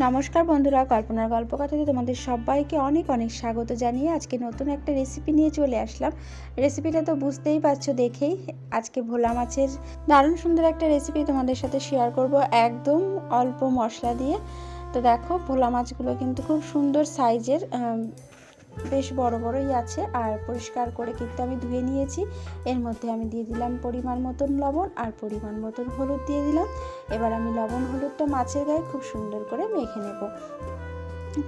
নমস্কার বন্ধুরা, কল্পনার গল্পকথাতে তোমাদের সবাইকে অনেক অনেক স্বাগত জানিয়ে আজকে নতুন একটা রেসিপি নিয়ে চলে আসলাম। রেসিপিটা তো বুঝতেই পারছ দেখেই, আজকে ভোলা মাছের দারুণ সুন্দর একটা রেসিপি তোমাদের সাথে শেয়ার করব একদম অল্প মশলা দিয়ে। তো দেখো, ভোলা মাছগুলো কিন্তু খুব সুন্দর সাইজের বেশ বড় বড়ই আছে আর পরিষ্কার করে কিন্তু আমি ধুয়ে নিয়েছি। এর মধ্যে আমি দিয়ে দিলাম পরিমাণ মতন লবণ আর পরিমাণ মতন হলুদ দিয়ে দিলাম। এবার আমি লবণ হলুদটা মাছের গায়ে খুব সুন্দর করে মেখে নেব।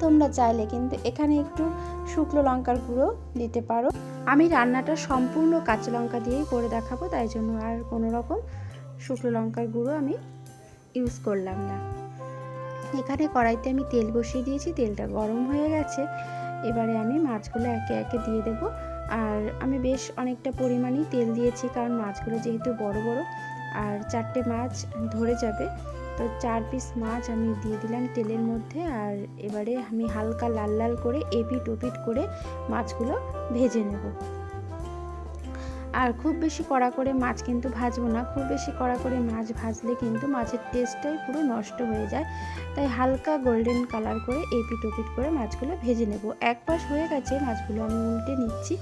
তোমরা চাইলে কিন্তু এখানে একটু শুকনো লঙ্কার গুঁড়ো দিতে পারো। আমি রান্নাটা সম্পূর্ণ কাঁচা লঙ্কা দিয়েই করে দেখাবো, তাই জন্য আর কোনো রকম শুকনো লঙ্কার গুঁড়ো আমি ইউজ করলাম না। এখানে কড়াইতে আমি তেল বসিয়ে দিয়েছি, তেলটা গরম হয়ে গেছে। এবারে আমি মাছগুলো একে একে দিয়ে দেব। আর আমি বেশ অনেকটা পরিমাণই তেল দিয়েছি, কারণ মাছগুলো যেহেতু বড় বড় আর চারটে মাছ ধরে যাবে, তো চার পিস মাছ আমি দিয়ে দিলাম তেলের মধ্যে। আর এবারে আমি হালকা লাল লাল করে এপিট ওপিট করে মাছগুলো ভেজে নেব। আর খুব বেশি কড়া করে মাছ কিন্তু ভাজবো না। খুব বেশি কড়া করে মাছ ভাজলে কিন্তু মাছের টেস্টটাই পুরো নষ্ট হয়ে যায়। তাই হালকা গোল্ডেন কালার করে এপিট ওপিট করে মাছগুলো ভেজে নেব। এক পাশ হয়ে গেছে মাছগুলো, আমি উল্টে নিচ্ছি।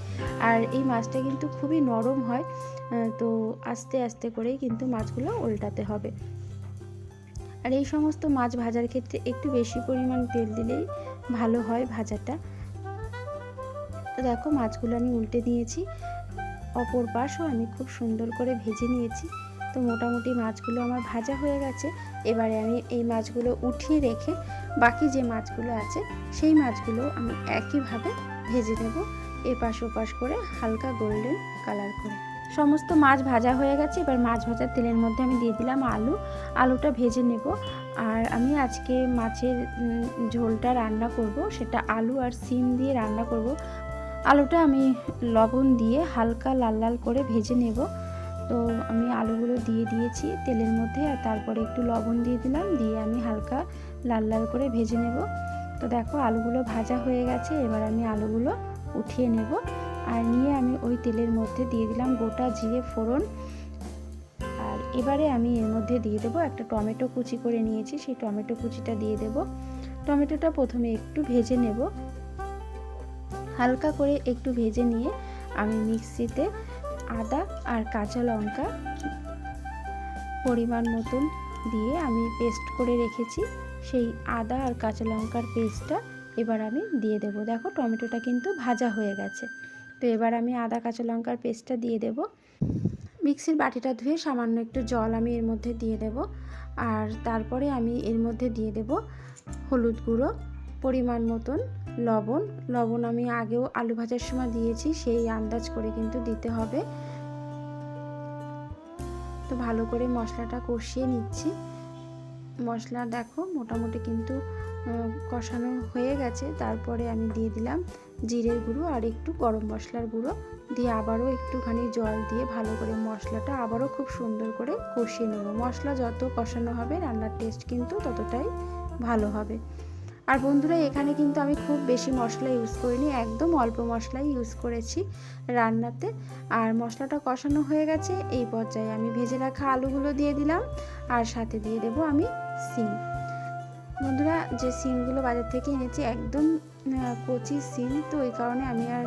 আর এই মাছটা কিন্তু খুবই নরম হয় তো আস্তে আস্তে করেই কিন্তু মাছগুলো উল্টাতে হবে। আর এই সমস্ত মাছ ভাজার ক্ষেত্রে একটু বেশি পরিমাণ তেল দিলেই ভালো হয় ভাজাটা। তো দেখো মাছগুলো আমি উল্টে দিয়েছি অপর পাশও আমি খুব সুন্দর করে ভেজে নিয়েছি। তো মোটামুটি মাছগুলো আমার ভাজা হয়ে গেছে। এবারে আমি এই মাছগুলো উঠিয়ে রেখে বাকি যে মাছগুলো আছে, সেই মাছগুলো আমি একইভাবে ভেজে নেব এপাশ ওপাশ করে হালকা গোল্ডেন কালার করে। সমস্ত মাছ ভাজা হয়ে গেছে। এবার মাছ ভাজার তেলের মধ্যে আমি দিয়ে দিলাম আলু। আলুটা ভেজে নেব। আর আমি আজকে মাছের ঝোলটা রান্না করব। সেটা আলু আর সিম দিয়ে রান্না করব। আলুটা আমি লবণ দিয়ে হালকা লাল লাল করে ভেজে নেব। তো আমি আলুগুলো দিয়ে দিয়েছি তেলের মধ্যে আর তারপরে একটু লবণ দিয়ে দিলাম, দিয়ে আমি হালকা লাল লাল করে ভেজে নেব। তো দেখো আলুগুলো ভাজা হয়ে গেছে, এবার আমি আলুগুলো উঠিয়ে নেব। আর নিয়ে আমি ওই তেলের মধ্যে দিয়ে দিলাম গোটা জিরে ফোড়ন। আর এবারে আমি এর মধ্যে দিয়ে দেবো একটা টমেটো কুচি করে নিয়েছি, সেই টমেটো কুচিটা দিয়ে দেব। টমেটোটা প্রথমে একটু ভেজে নেব। হালকা করে একটু ভেজে নিয়ে আমি মিক্সিতে আদা আর কাঁচা লঙ্কা পরিমাণ মতন দিয়ে আমি পেস্ট করে রেখেছি। সেই আদা আর কাঁচা লঙ্কার পেস্টটা এবার আমি দিয়ে দেব। দেখো টমেটোটা কিন্তু ভাজা হয়ে গেছে। তো এবার আমি আদা কাঁচা লঙ্কার পেস্টটা দিয়ে দেব। মিক্সির বাটিটা ধুয়ে সামান্য একটু জল আমি এর মধ্যে দিয়ে দেব। আর তারপরে আমি এর মধ্যে দিয়ে দেব হলুদ গুঁড়ো পরিমাণ মতন লবণ। লবণ আমি আগেও আলু ভাজার সময় দিয়েছি, সেই আন্দাজ করে কিন্তু দিতে হবে। তো ভালো করে মশলাটা কষিয়ে নিচ্ছি। মশলা দেখো মোটামুটি কিন্তু কষানো হয়ে গেছে। তারপরে আমি দিয়ে দিলাম জিরের গুঁড়ো আর একটু গরম মশলার গুঁড়ো। দিয়ে আবারও একটুখানি জল দিয়ে ভালো করে মশলাটা আবারও খুব সুন্দর করে কষিয়ে নেব। মশলা যত কষানো হবে, রান্নার টেস্ট কিন্তু ততটাই ভালো হবে। আর বন্ধুরা, এখানে কিন্তু আমি খুব বেশি মশলা ইউজ করিনি, একদম অল্প মশলাই ইউজ করেছি রান্নাতে। আর মশলাটা কষানো হয়ে গেছে, এই পর্যায়ে আমি ভেজে রাখা আলুগুলো দিয়ে দিলাম, আর সাথে দিয়ে দেব আমি সিম। বন্ধুরা, যে সিমগুলো বাজার থেকে এনেছি, একদম কচি সিম, তো এই কারণে আমি আর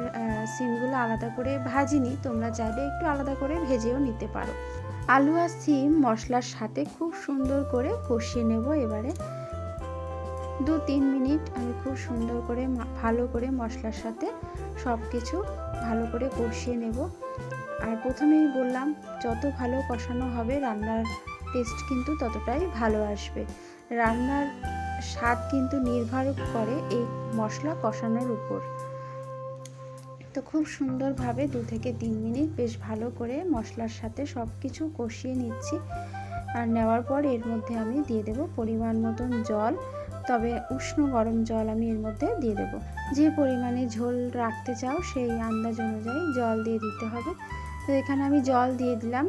সিমগুলো আলাদা করে ভাজিনি। তোমরা চাইলে একটু আলাদা করে ভেজেও নিতে পারো। আলু আর সিম মশলার সাথে খুব সুন্দর করে কষিয়ে নেব এবারে। দু তিন মিনিট আমি খুব সুন্দর করে ভালো করে মশলার সাথে সব কিছু ভালো করে কষিয়ে নেব। আর প্রথমেই বললাম, যত ভালো কষানো হবে রান্নার টেস্ট কিন্তু ততটাই ভালো আসবে। রান্নার স্বাদ কিন্তু নির্ভর করে এই মশলা কষানোর উপর। তো খুব সুন্দরভাবে দু থেকে তিন মিনিট বেশ ভালো করে মশলার সাথে সব কিছু কষিয়ে নিচ্ছি। আর নেওয়ার পর এর মধ্যে আমি দিয়ে দেব পরিমাণ মতন জল। তবে উষ্ণ গরম জল আমি এর মধ্যে দিয়ে দেব। যে পরিমাণে ঝোল রাখতে চাও সেই আন্দাজ অনুযায়ী জল দিয়ে দিতে হবে। তো এখানে আমি জল দিয়ে দিলাম।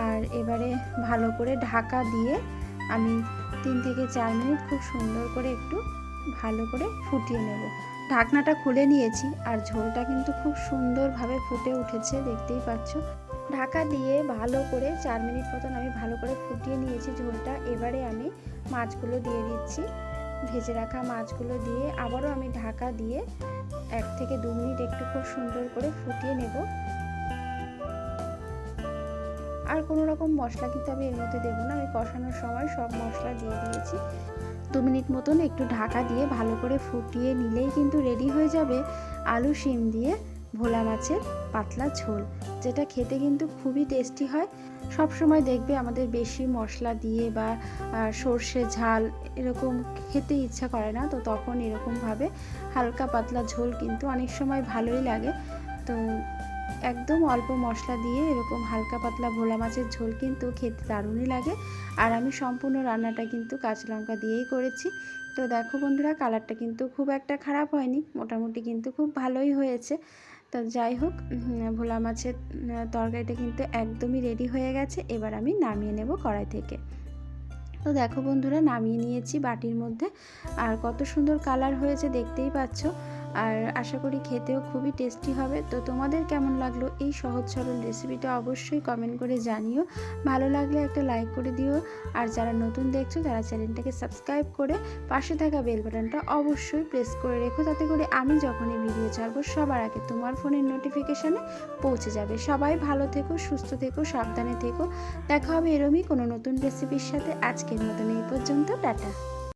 আর এবারে ভালো করে ঢাকা দিয়ে আমি তিন থেকে চার মিনিট খুব সুন্দর করে একটু ভালো করে ফুটিয়ে নেব। ঢাকনাটা খুলে নিয়েছি আর ঝোলটা কিন্তু খুব সুন্দরভাবে ফুটে উঠেছে, দেখতেই পাচ্ছ। ঢাকা দিয়ে ভালো করে চার মিনিট মতন আমি ভালো করে ফুটিয়ে নিয়েছি ঝোলটা। এবারে আমি মাছগুলো দিয়ে দিচ্ছি। ভেজে রাখা মাছগুলো দিয়ে আবারও আমি ঢাকা দিয়ে এক থেকে দু মিনিট একটু খুব সুন্দর করে ফুটিয়ে নেব। আর কোনো রকম মশলা কিন্তু আমি এর মধ্যে দেবো না। আমি কষানোর সময় সব মশলা দিয়ে দিয়েছি। দু মিনিট মতন একটু ঢাকা দিয়ে ভালো করে ফুটিয়ে নিলেই কিন্তু রেডি হয়ে যাবে আলু শিম দিয়ে। ভোলা মাছের পাতলা ঝোল, যেটা খেতে কিন্তু খুবই টেস্টি হয়। সব সময় দেখবে আমাদের বেশি মশলা দিয়ে বা সর্ষে ঝাল এরকম খেতে ইচ্ছা করে না, তো তখন এরকমভাবে হালকা পাতলা ঝোল কিন্তু অনেক সময় ভালোই লাগে। তো একদম অল্প মশলা দিয়ে এরকম হালকা পাতলা ভোলা মাছের ঝোল কিন্তু খেতে দারুণই লাগে। আর আমি সম্পূর্ণ রান্নাটা কিন্তু কাঁচা লঙ্কা দিয়েই করেছি। তো দেখো বন্ধুরা কালারটা কিন্তু খুব একটা খারাপ হয়নি, মোটামুটি কিন্তু খুব ভালোই হয়েছে। তো যাই হোক ভোলা মাছের তরকারিটা কিন্তু একদমই রেডি হয়ে গেছে। এবার আমি নামিয়ে নেব কড়াই থেকে। তো দেখো বন্ধুরা, নামিয়ে নিয়েছি বাটির মধ্যে। আর কত সুন্দর কালার হয়েছে, দেখতেই পাচ্ছ। আর আশা করি খেতেও খুবই টেস্টি হবে। তো তোমাদের কেমন লাগল এই সহজ সরল রেসিপিটা অবশ্যই কমেন্ট করে জানিও। ভালো লাগলে একটা লাইক করে দিও। আর যারা নতুন দেখছ, তারা চ্যানেলটাকে সাবস্ক্রাইব করে পাশে থাকা বেল বাটনটা অবশ্যই প্রেস করে রেখো। তাতে করে আমি যখনই ভিডিও ছাড়বো, সবার আগে তোমার ফোনের নোটিফিকেশানে পৌঁছে যাবে। সবাই ভালো থেকো, সুস্থ থেকো, সাবধানে থেকো। দেখা হবে এরমই কোনো নতুন রেসিপির সাথে। আজকের মতন এই পর্যন্ত, টাটা।